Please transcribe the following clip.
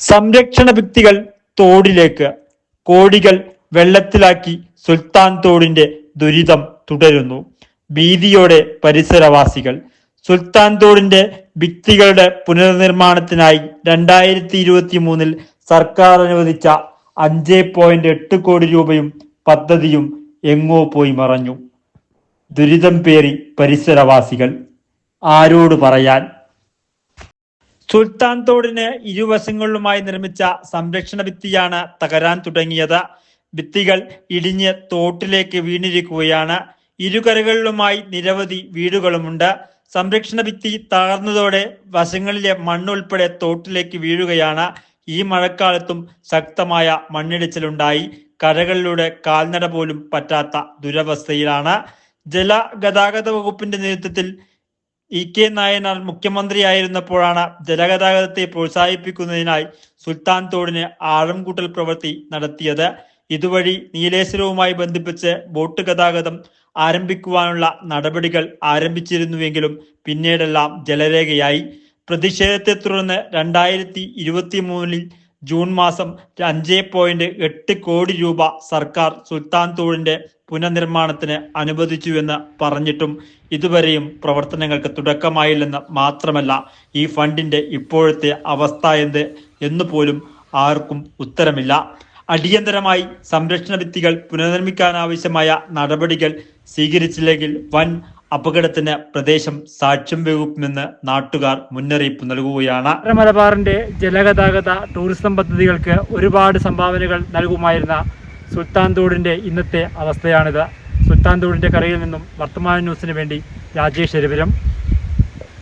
സംരക്ഷണ ഭിത്തികൾ തോടിലേക്ക് കോടികൾ വെള്ളത്തിലാക്കി സുൽത്താൻ തോടിന്റെ ദുരിതം തുടരുന്നു. ഭീതിയോടെ പരിസരവാസികൾ. സുൽത്താൻ തോടിന്റെ ഭിത്തികളുടെ പുനർനിർമ്മാണത്തിനായി രണ്ടായിരത്തി ഇരുപത്തി മൂന്നിൽ സർക്കാർ അനുവദിച്ച അഞ്ച് പോയിന്റ് എട്ട് കോടി രൂപയും പദ്ധതിയും എങ്ങോ പോയി മറഞ്ഞു. ദുരിതം പേറി പരിസരവാസികൾ. ആരോട് പറയാൻ സുൽത്താൻ തോടിന് ഇരുവശങ്ങളിലുമായി നിർമ്മിച്ച സംരക്ഷണ ഭിത്തിയാണ് തകരാൻ തുടങ്ങിയത്. ഭിത്തികൾ ഇടിഞ്ഞ് തോട്ടിലേക്ക് വീണിരിക്കുകയാണ്. ഇരുകരകളിലുമായി നിരവധി വീടുകളുമുണ്ട്. സംരക്ഷണ ഭിത്തി തകർന്നതോടെ വശങ്ങളിലെ മണ്ണുൾപ്പെടെ തോട്ടിലേക്ക് വീഴുകയാണ്. ഈ മഴക്കാലത്തും ശക്തമായ മണ്ണിടിച്ചിലുണ്ടായി. കരകളിലൂടെ കാൽനട പോലും പറ്റാത്ത ദുരവസ്ഥയിലാണ്. ജലഗതാഗത വകുപ്പിന്റെ നേതൃത്വത്തിൽ ഇ കെ നായനാർ മുഖ്യമന്ത്രിയായിരുന്നപ്പോഴാണ് ജലഗതാഗതത്തെ പ്രോത്സാഹിപ്പിക്കുന്നതിനായി സുൽത്താൻ തോടിന് ആഴംകൂട്ടൽ പ്രവൃത്തി നടത്തിയത്. ഇതുവഴി നീലേശ്വരവുമായി ബന്ധിപ്പിച്ച് ബോട്ട് ഗതാഗതം ആരംഭിക്കുവാനുള്ള നടപടികൾ ആരംഭിച്ചിരുന്നുവെങ്കിലും പിന്നീടെല്ലാം ജലരേഖയായി. പ്രതിഷേധത്തെ തുടർന്ന് രണ്ടായിരത്തി ഇരുപത്തി മൂന്നിൽ ജൂൺ മാസം അഞ്ച് പോയിന്റ് എട്ട് കോടി രൂപ സർക്കാർ സുൽത്താൻ തോടിന്റെ പുനർനിർമ്മാണത്തിന് അനുവദിച്ചുവെന്ന് പറഞ്ഞിട്ടും ഇതുവരെയും പ്രവർത്തനങ്ങൾക്ക് തുടക്കമായില്ലെന്ന് മാത്രമല്ല ഈ ഫണ്ടിന്റെ ഇപ്പോഴത്തെ അവസ്ഥ എന്ത് എന്ന് പോലും ആർക്കും ഉത്തരമില്ല. അടിയന്തരമായി സംരക്ഷണ ഭിത്തികൾ പുനർനിർമ്മിക്കാനാവശ്യമായ നടപടികൾ സ്വീകരിച്ചില്ലെങ്കിൽ വൻ അപകടത്തിന് പ്രദേശം സാക്ഷ്യം വകുക്കുമെന്ന് നാട്ടുകാർ മുന്നറിയിപ്പ് നൽകുകയാണ്. മലബാറിന്റെ ജലഗതാഗത ടൂറിസം പദ്ധതികൾക്ക് ഒരുപാട് സംഭാവനകൾ നൽകുമായിരുന്ന സുൽത്താൻ തോടിന്റെ ഇന്നത്തെ അവസ്ഥയാണിത്. സുൽത്താൻ തോടിന്റെ കരയിൽ നിന്നും വർത്തമാന ന്യൂസിന് വേണ്ടി രാജേഷ് എരുപുരം.